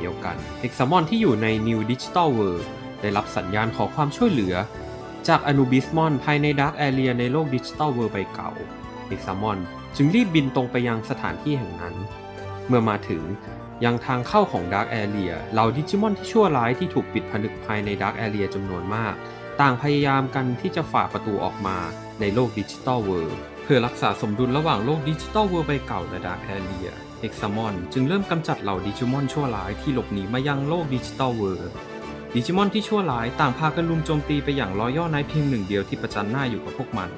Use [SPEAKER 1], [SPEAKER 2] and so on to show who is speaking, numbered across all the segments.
[SPEAKER 1] เดียวกัน Hexamon ที่อยู่ใน New Digital World ได้รับสัญญาณขอความช่วยเหลือ จากอนูบิสมอนภายใน Dark Area ในโลก Digital World ใบเก่า Hexamon จึงรีบบินตรงไปยังสถานที่แห่งนั้น เมื่อมาถึงยังทางเข้าของ Dark Area เหล่าดิจิมอนที่ชั่วร้ายที่ถูกปิดผนึกภายใน Dark Area จำนวนมาก ต่างพยายามกันที่จะฝ่าประตูออกมาในโลกดิจิ t a ลเวิลด์เพื่อรักษาสมดุลระหว่างโลกดิจิ t a ลเวิลด์ใบเก่าและดักแอเรีย Dark Area Hexamon จึงเริ่มกำจัดเหล่าดิจิมอนชั่วร้ายที่หลบหนีมายังโลกดิจิ t a ลเวิลด์ดิจิมอนที่ชั่วร้ายต่างพากันลุมโจมตีไปอย่างรอยย่อในเพียงหนึ่งเดียวที่ประจันหน้าอยู่กับพวกมัน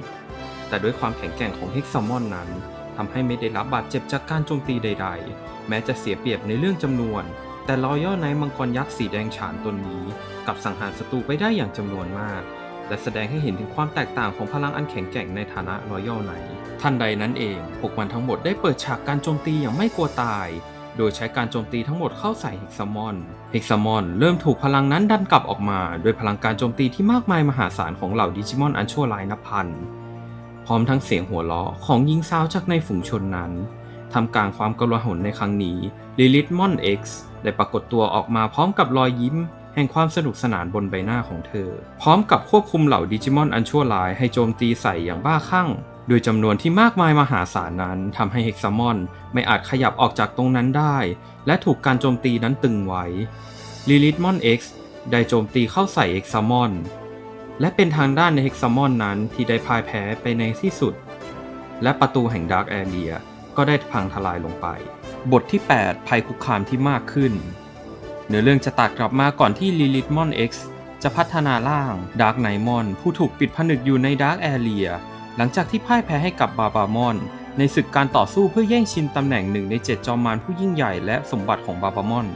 [SPEAKER 1] แต่ด้วยความแข็งแกร่งของ Hexamon นั้นทำให้ไม่ได้รับบาดเจ็บจากการโจมตีใด ๆ แม้จะเสียเปรียบในเรื่องจำนวน แต่รอยย่อในมังกรยักษ์สีแดงฉานตนนี้กับสังหารศัตรูไปได้อย่างจำนวนมาก และแสดงให้เห็นถึงความแตกต่างของพลังอันแข็งแกร่งในฐานะรอย่อใน ทันใดนั้นเองพวกมันทั้งหมดได้เปิดฉากการโจมตีอย่างไม่กลัวตาย โดยใช้การโจมตีทั้งหมดเข้าใส่เฮกซามอนเฮกซามอนเริ่มถูกพลังนั้นดันกลับออกมาโดยพลังการโจมตีที่มากมายมหาศาลของเหล่าดิจิมอนอันชั่วร้ายนับพัน พร้อมทั้งเสียงหัวเราะของหญิงสาวจากในฝูงชนนั้นทำกลางความกระหนในครั้งนี้ลิลิทมอนเอ็กซ์ได้ปรากฏตัวออกมาพร้อมกับรอยยิ้ม แห่งความสนุกสนานบนใบหน้าของเธอ พร้อมกับควบคุมเหล่าดิจิมอนอันชั่วร้ายให้โจมตีใส่อย่างบ้าคลั่ง โดยจำนวนที่มากมายมหาศาลนั้นทำให้เฮกซามอนไม่อาจขยับออกจากตรงนั้นได้ และถูกการโจมตีนั้นตึงไว้ลิลิทมอนเอ็กซ์ได้โจมตีเข้าใส่เฮกซามอน และเป็นทางด้านในเฮกซามอนนั้นที่ได้พ่ายแพ้ไปในที่สุด และประตูแห่งดาร์กแอเรียก็ได้พังทลายลงไป บทที่ 8 ภัยคุกคามที่มากขึ้น เนื้อเรื่องจะตัดกลับมาก่อนที่ลิลิทมอน X จะพัฒนาร่างดาร์กไนมอนผู้ถูกปิดผนึกอยู่ในดาร์กแอเรีย หลังจากที่พ่ายแพ้ให้กับบาบามอน ในศึกการต่อสู้เพื่อแย่งชิงตำแหน่งหนึ่งในเจ็ดจอมมารผู้ยิ่งใหญ่และสมบัติของบาบามอน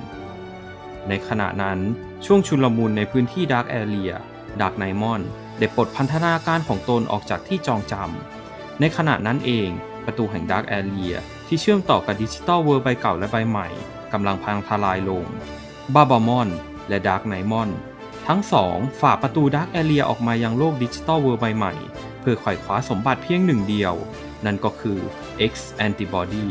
[SPEAKER 1] ในขณะนั้นช่วงชุลมุนในพื้นที่ดาร์กแอเรียดาร์กไนมอนได้ปลดพันธนาการของตนออกจากที่จองจำ ในขณะนั้นเองประตูแห่งดาร์กแอเรียที่เชื่อมต่อกับดิจิตอลเวิร์ใบเก่าและใบใหม่กำลังพังทลายลง บาบามอนและดาร์กไนมอนทั้งสองฝ่าประตูดาร์กแอเรียออกมายังโลกดิจิตอลเวิร์ใบใหม่ เพื่อไขว่คว้าสมบัติเพียงหนึ่งเดียว นั่นก็คือ X Antibody